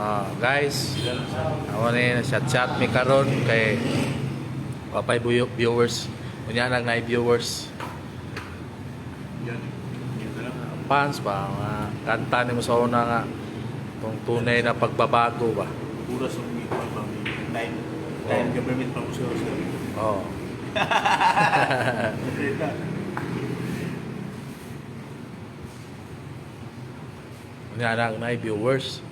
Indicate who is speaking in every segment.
Speaker 1: Ah, guys, ako ni chat chat mi karon kay kapay viewers. Kunya lang na viewers.
Speaker 2: Na.
Speaker 1: Fans ba mga kanta ni mo sa una nga tong tunay na pagbabago ba.
Speaker 2: Pura sa mga. Time. Time government pa ko siya.
Speaker 1: Oh. Kunya lang na viewers.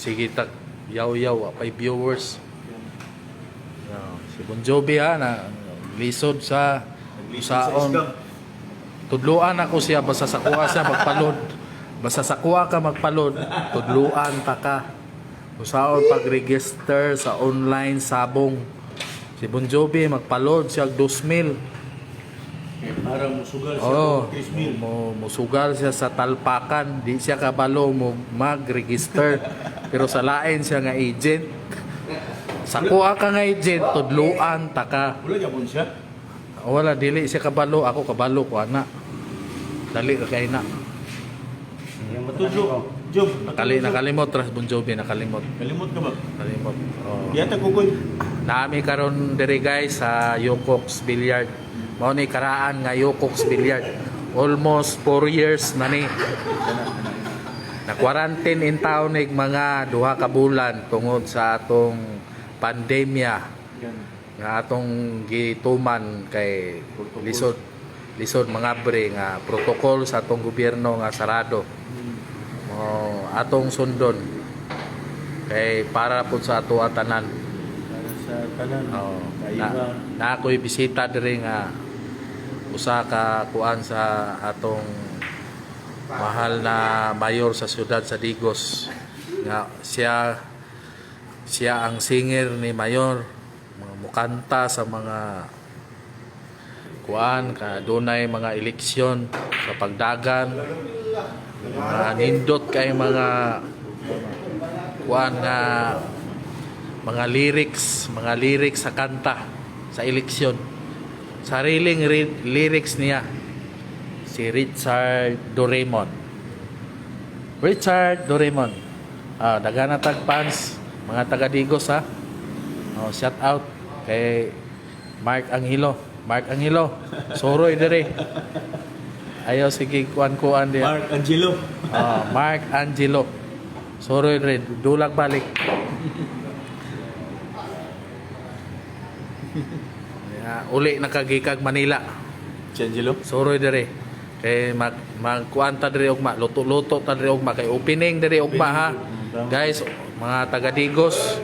Speaker 1: Sige tak yaw-yaw apay viewers. Ah, si Bon Jovi ha na lisod sa saon. Tudluan ako siya basta sa kuha siya magpalod. Basta sa kuha ka magpalod, tudluan ta ka. Usaon pag-register sa online sabong. Si Bon Jovi magpalod siya og 2,000.
Speaker 2: Para musugal siya. Mill.
Speaker 1: Mo musugal siya sa talpakan, di siya kabalo mo mag-register. Pero sa lain siya nga agent. Sa kuha ka nga agent, tudluan ta ka.
Speaker 2: Wala yapon siya.
Speaker 1: Wala dili siya kabalo, ako kabalo ko ana. Dali ka kay na.
Speaker 2: Tudlo. Job.
Speaker 1: Nakali nakalimot ras Bon Jovi nakalimot.
Speaker 2: Kalimot ka ba?
Speaker 1: Nakalimot. Oh.
Speaker 2: Yata kukoy.
Speaker 1: Nami karon diri guys sa Yokox Billiard. Mao ni karaan nga Yokox Billiard. Almost 4 years na ni. Na quarantine in town ig mga duha ka bulan tungod sa atong pandemya nga atong gituman kay lisod lisod mga bre nga protocol sa atong gobyerno nga sarado. Mo atong sundon kay para pud sa ato tanan.
Speaker 2: Para sa tanan.
Speaker 1: Oh, na, na ako'y bisita diri nga usa ka kuan sa atong mahal na mayor sa siyudad sa Digos. Nga siya siya ang singer ni mayor. Mga mukanta sa mga kuan ka dunay mga eleksyon sa pagdagan. Mga nindot kay mga kuan nga mga lyrics, mga lyrics sa kanta sa eleksyon. Sariling ri- lyrics niya si Richard Doraemon. Richard Doraemon. Ah, dagana tag fans, mga taga Digos ha. Oh, shout out kay Mark Angelo. Mark Angelo. Soroy dire. Ayo sige kuan-kuan dia.
Speaker 2: Mark Angelo.
Speaker 1: Ah, Mark Angelo. Soroy dire, dulag balik. Ya, uli nakagikag Manila.
Speaker 2: Si Angelo.
Speaker 1: Soroy dire. Kay mag magkuan ta dire ugma, luto-luto ta dire ugma kay opening dire ugma ha. Guys, mga taga Digos,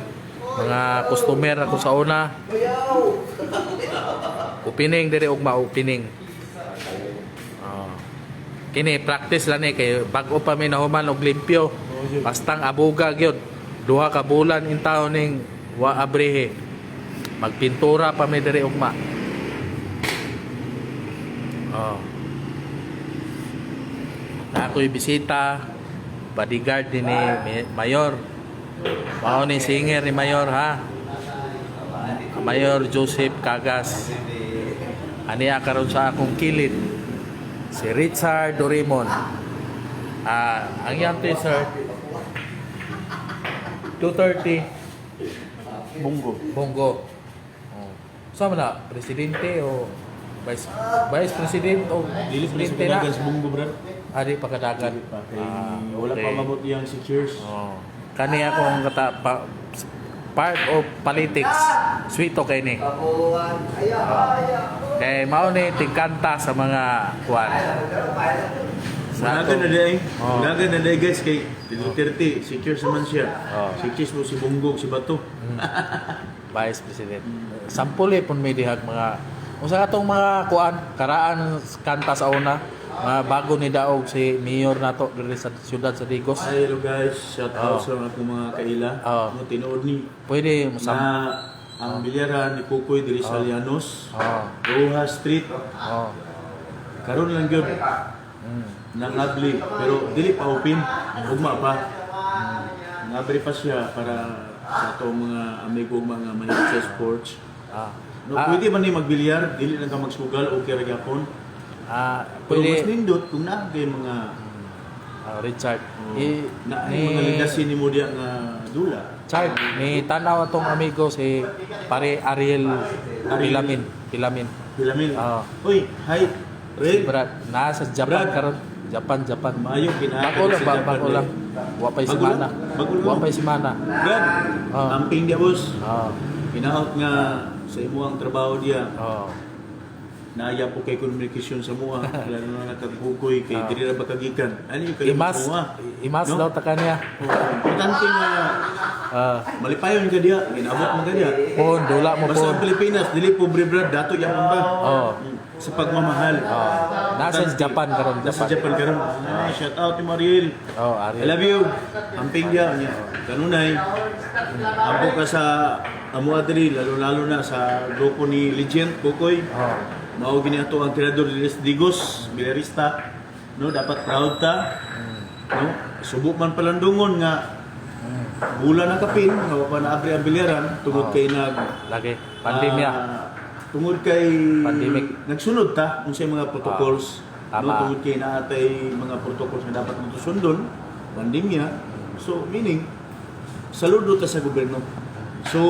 Speaker 1: mga customer ako sa una. Opening dire ugma, opening. Ah. Kini practice lang ni kay bag-o pa mi nahuman og limpyo. Bastang abuga gyud. Duha ka bulan in taon ning wa abrehe. Magpintura pa mi dire ugma. Oh. Ako'y bisita, bodyguard din ni Mayor. Mao ni singer ni Mayor ha. Mayor Joseph Cagas. Aniya karon sa akong kilid. Si Richard Doraemon. Ah, ang yan to sir. 230
Speaker 2: Bungo.
Speaker 1: Bongo. Oh. Sama na, presidente o vice vice president o
Speaker 2: Dili sa
Speaker 1: presidente na.
Speaker 2: pagdagan sa bungo, brad.
Speaker 1: Ari pagkadagan.
Speaker 2: Dili pa. Kay
Speaker 1: Ah,
Speaker 2: wala pa
Speaker 1: okay.
Speaker 2: mabot yung 6 years.
Speaker 1: Oh. Kani ako ang kata pa, part of politics. Sweet okay ni. Kay mao ni tingkanta sa mga kuan. Sa
Speaker 2: Managan na day.
Speaker 1: Oh.
Speaker 2: Managan na day guys kay Duterte. 6 years naman siya.
Speaker 1: Oh.
Speaker 2: 6 years mo si Bungo, si Bato.
Speaker 1: Vice President. Sampuli pun may dihag mga usa katong mga kuan karaan kanta sa una mga bago ni daog si mayor nato diri sa siyudad sa Digos.
Speaker 2: Hello guys. Shout
Speaker 1: Oh.
Speaker 2: out sa mga akong mga kaila.
Speaker 1: Oh.
Speaker 2: Mga tinuod ni
Speaker 1: Pwede mo
Speaker 2: na
Speaker 1: sam
Speaker 2: ang bilyaran ni Kukoy diri sa Llanos.
Speaker 1: Oh.
Speaker 2: Roja Street.
Speaker 1: Oh.
Speaker 2: Karon lang gyud
Speaker 1: Mm.
Speaker 2: nangabli pero dili pa open. Ugma pa. Nangabli pa siya para sa ato mga amigo mga mahilig sa sports.
Speaker 1: Ah.
Speaker 2: No,
Speaker 1: Ah,
Speaker 2: pwede man ni magbilyar, dili lang ka magsugal okay ra gyapon.
Speaker 1: ah,
Speaker 2: Pero mas
Speaker 1: pwede
Speaker 2: nindot kung naa kay mga
Speaker 1: ah, Richard.
Speaker 2: oh,
Speaker 1: I,
Speaker 2: na
Speaker 1: ni-
Speaker 2: mga legacy ni mo diya nga dula.
Speaker 1: Chard, may tanaw atong amigo si pare Ariel Pilamin. Pilamin.
Speaker 2: Bilamil.
Speaker 1: Oo.
Speaker 2: Uy, hi. Ray.
Speaker 1: Brad, nasa Japan
Speaker 2: Brad.
Speaker 1: karon. Japan, Japan.
Speaker 2: Mayo kinahagan
Speaker 1: Bago lang,
Speaker 2: sa
Speaker 1: ba,
Speaker 2: Japan,
Speaker 1: bago lang. Wapay
Speaker 2: Bago
Speaker 1: semana.
Speaker 2: lang?
Speaker 1: Wapay semana.
Speaker 2: Brad,
Speaker 1: Oo.
Speaker 2: amping dia boss.
Speaker 1: Oh.
Speaker 2: Hinaot nga sa imo ang trabaho dia.
Speaker 1: Oh.
Speaker 2: Naaya po kay komunikasyon sa mua. Lalo na nakagbukoy kay
Speaker 1: Ah.
Speaker 2: diri ra bakagikan. Ano yung kayo
Speaker 1: Imas,
Speaker 2: mua?
Speaker 1: imas
Speaker 2: No?
Speaker 1: daw ta kanya.
Speaker 2: Oo. Importante nga
Speaker 1: Ah,
Speaker 2: malipayon ka diya, ginabot mo ka diya.
Speaker 1: pon, dula mo
Speaker 2: Basta
Speaker 1: pon.
Speaker 2: ang Pilipinas, dili pobre brad, dato yan ba?
Speaker 1: Oh.
Speaker 2: Sa pagmamahal.
Speaker 1: Oh. Nasa Japan karon,
Speaker 2: Nasa
Speaker 1: Japan.
Speaker 2: Japan karon. Ay, shout out ni Mariel.
Speaker 1: Oh,
Speaker 2: I
Speaker 1: Ariel.
Speaker 2: love you. Dia niya. Kanunay. Abo ka sa amo adri lalo lalo na sa grupo ni Legend Kukoy.
Speaker 1: Oh.
Speaker 2: Mao gini ato ang tirador ni Digos, Bilarista. No, dapat proud ta. No, subo man palandungon nga bulan ang kapin, nga wa pa na abri ang bilyaran tungod
Speaker 1: Oh.
Speaker 2: kay nag
Speaker 1: Lagi. Pandemya.
Speaker 2: Ah, tungod kay
Speaker 1: Pandemic.
Speaker 2: nagsunod ta unsay mga protocols
Speaker 1: Ah,
Speaker 2: no tungod kay naatay mga protocols nga dapat mo sundon pandemya so meaning saludo ta sa gobyerno so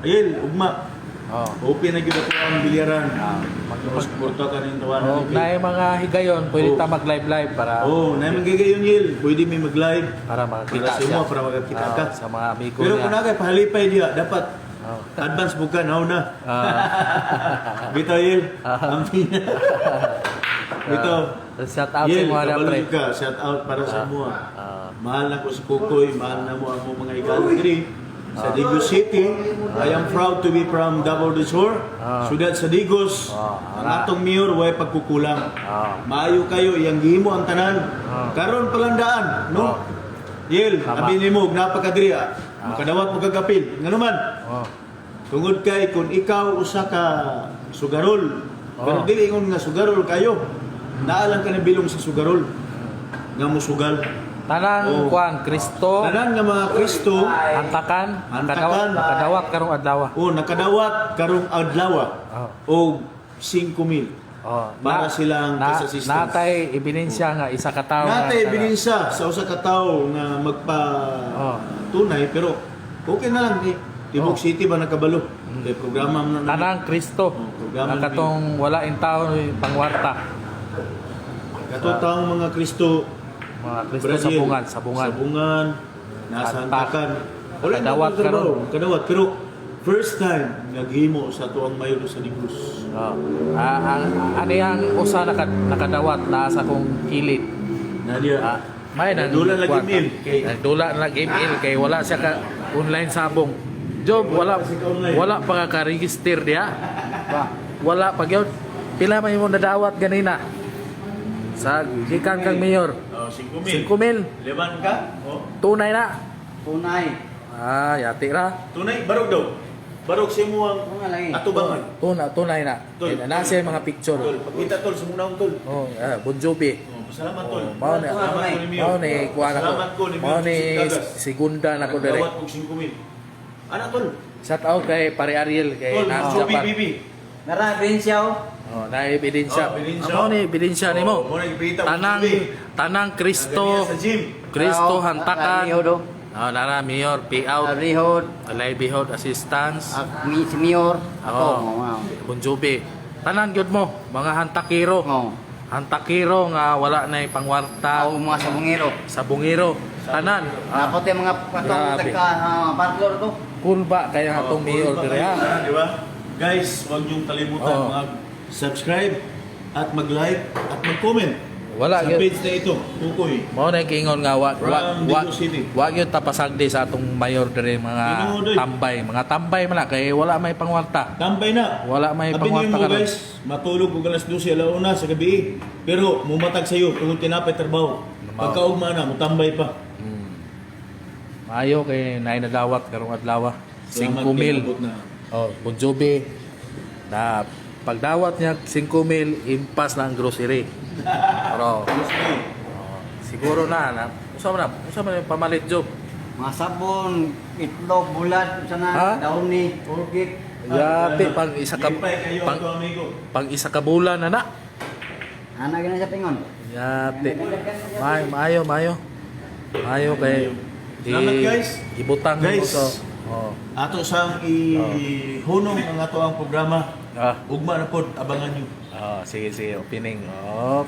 Speaker 2: ayun ugma
Speaker 1: Oh.
Speaker 2: open na gyud ato ang bilyaran
Speaker 1: Ah,
Speaker 2: mas porta ka rin tawanan
Speaker 1: Oh, na mga higayon, pwede
Speaker 2: Oh.
Speaker 1: ta mag-live live para
Speaker 2: Oh, na man gayon yel pwede mi mag-live
Speaker 1: para makakita
Speaker 2: para sa
Speaker 1: siya.
Speaker 2: imo para makakita
Speaker 1: Ah,
Speaker 2: ka
Speaker 1: sa mga amigo
Speaker 2: pero
Speaker 1: niya.
Speaker 2: kung nagay pahalipay diya dapat
Speaker 1: Oh.
Speaker 2: advance bukan now na
Speaker 1: Ah.
Speaker 2: Bitaw yun.
Speaker 1: Ah.
Speaker 2: Amin.
Speaker 1: Ah, shout out sa mga na pre.
Speaker 2: ka. Shout out para sa
Speaker 1: Ah.
Speaker 2: mo.
Speaker 1: Ah.
Speaker 2: Mahal na ko si Kukoy. Mahal na mo ang mga ikalagri. Sa Digos City, I am proud to be from Davao del Sur,
Speaker 1: Ah.
Speaker 2: Sudad sa Digos.
Speaker 1: Ah,
Speaker 2: Ang atong mayor, way pagkukulang.
Speaker 1: Ah.
Speaker 2: Maayo kayo, iyang gihimo ang tanan.
Speaker 1: Ah.
Speaker 2: Karon palandaan, no?
Speaker 1: Ah.
Speaker 2: Yel, abi nimo napakadriya.
Speaker 1: Ah.
Speaker 2: Makadawat mo kagapil. Nga naman,
Speaker 1: Oh.
Speaker 2: Tungod kay kung ikaw usa ka sugarol, pero
Speaker 1: Oo.
Speaker 2: dili ingon nga sugarol kayo. Naalang ka na bilong sa sugarol. Nga mo sugal.
Speaker 1: Tanang
Speaker 2: Oh.
Speaker 1: kuan Kristo,
Speaker 2: Tanan nga mga Kristo,
Speaker 1: antakan,
Speaker 2: Antakan.
Speaker 1: nakadawat, nakadawat karong adlaw.
Speaker 2: o nakadawat karong adlaw
Speaker 1: Oh.
Speaker 2: o 5,000.
Speaker 1: Oh,
Speaker 2: Para silang
Speaker 1: na,
Speaker 2: assistance.
Speaker 1: natay ebidensya nga isa ka tawo
Speaker 2: Natay ebidensya sa usa ka tawo nga magpa
Speaker 1: Oh.
Speaker 2: tunay pero okay na lang eh. Tibok
Speaker 1: Oh.
Speaker 2: City ba nakabalo? Kay programa mo na
Speaker 1: Tanang Kristo.
Speaker 2: Oh, programa
Speaker 1: katong wala in tao pangwarta.
Speaker 2: Katutang mga Kristo
Speaker 1: Mga Kristo
Speaker 2: Brazil,
Speaker 1: sabungan, sabungan.
Speaker 2: Sabungan, nasa
Speaker 1: Antak.
Speaker 2: Antakan. Wala
Speaker 1: Kadawat
Speaker 2: na
Speaker 1: karon.
Speaker 2: Kadawat. Pero first time, naghimo sa tuwang mayor sa Digos.
Speaker 1: Oh. Ah, ang ani ang usa naka, nakadawat na sa kong kilid.
Speaker 2: Nadia,
Speaker 1: Ah, may nang
Speaker 2: Nagdula lang
Speaker 1: kuwan.
Speaker 2: email. Kay-
Speaker 1: Nagdula lang email kay wala siya ka online sabong. Job wala wala pa ka register diha. Wala pa gyud. Pila man imong nadawat ganina? Sa gikan kang mayor.
Speaker 2: oh, 5
Speaker 1: 5 mil.
Speaker 2: Leban ka? Oh.
Speaker 1: Tunay na.
Speaker 3: Tunay.
Speaker 1: Ah, yati ra.
Speaker 2: Tunay, barog daw. Barog sa mo ang
Speaker 3: lang eh.
Speaker 2: atubangan.
Speaker 1: Tuna, tunay na.
Speaker 2: Tol.
Speaker 1: Eh, nasa yung mga picture.
Speaker 2: Tol, pagkita tol, sa muna tol.
Speaker 1: Oh, ah, Bon Jovi.
Speaker 2: Oh, salamat tol.
Speaker 1: Oh, mao na.
Speaker 2: Salamat ko ni Mio.
Speaker 1: Mao ni kuha na ko.
Speaker 2: Salamat ko ni Mio.
Speaker 1: Mao ni
Speaker 2: Gagas.
Speaker 1: segunda na ko dire.
Speaker 2: Nagdawat kong 5 mil. Ano tol?
Speaker 1: Shout out kay Pare Ariel kay
Speaker 2: Tol,
Speaker 1: nasa
Speaker 2: so
Speaker 1: Japan.
Speaker 2: BBB.
Speaker 3: Nara, ebidensya oh.
Speaker 1: Oh, na ebidensya.
Speaker 2: Oh, ebidensya.
Speaker 1: Amo ni ebidensya
Speaker 2: Oh,
Speaker 1: nimo.
Speaker 2: mo na ipita mo
Speaker 1: Tanang tanang Kristo. Kristo hantakan.
Speaker 3: Oh.
Speaker 1: Oh, nara mayor payout,
Speaker 3: Rihod.
Speaker 1: livelihood assistance.
Speaker 3: Ak, mi, si Mayor. Ako.
Speaker 1: Oh.
Speaker 3: Oh. wow.
Speaker 1: Bon Jovi. Tanan gyud mo, mga hantakiro.
Speaker 3: Oh.
Speaker 1: Hantakiro nga wala na pangwarta
Speaker 3: Ako mga sabungero.
Speaker 1: sa bungiro. Tanan. Ah,
Speaker 3: Dapat yung mga patong tagka uh, parklor to.
Speaker 1: Kulba kaya atong mayor dire ha.
Speaker 2: Di ba? Guys, huwag niyong kalimutan
Speaker 1: Oo.
Speaker 2: mag-subscribe at mag-like at mag-comment
Speaker 1: Wala
Speaker 2: sa page na ito, Kukoy.
Speaker 1: Mao na kingon nga wa wa
Speaker 2: From
Speaker 1: wa,
Speaker 2: City.
Speaker 1: wa gyud tapasagdi sa atong mayor dire mga tambay, mga tambay man na kay wala may pangwarta.
Speaker 2: Tambay na.
Speaker 1: Wala may
Speaker 2: niyo
Speaker 1: pangwarta
Speaker 2: mo
Speaker 1: karon.
Speaker 2: guys, matulog ko alas 12 alauna sa gabi. Pero mumatag sa iyo tungod tinapay trabaho. Pagkaugma na, mutambay pa.
Speaker 1: Hmm. Maayo kay naay nadawat karong adlaw.
Speaker 2: Salamat
Speaker 1: 5 mil.
Speaker 2: kinabot na.
Speaker 1: Oh, Bon Jovi na pagdawat niya 5 mil impas na ang grocery.
Speaker 2: Alas na
Speaker 1: oh, siguro na na usa man na usa man yung pamalit job.
Speaker 3: Mga sabon, itlog, bulat,
Speaker 1: Ha?
Speaker 3: sana, daon ni.
Speaker 1: Yapi pang isa ka
Speaker 2: Lipay kayo
Speaker 1: pang,
Speaker 2: amigo.
Speaker 1: pang isa ka bulan na na.
Speaker 3: Ana gina sa pingon.
Speaker 1: Yate. May, maayo, maayo. Maayo kay
Speaker 2: Salamat, guys.
Speaker 1: Ibutang mo
Speaker 2: Guys.
Speaker 1: to. Oh.
Speaker 2: Ato sang ihunong ang ato ang programa.
Speaker 1: Ah,
Speaker 2: Ugma na pod abangan nyo.
Speaker 1: ah, sige sige, opening. Oh.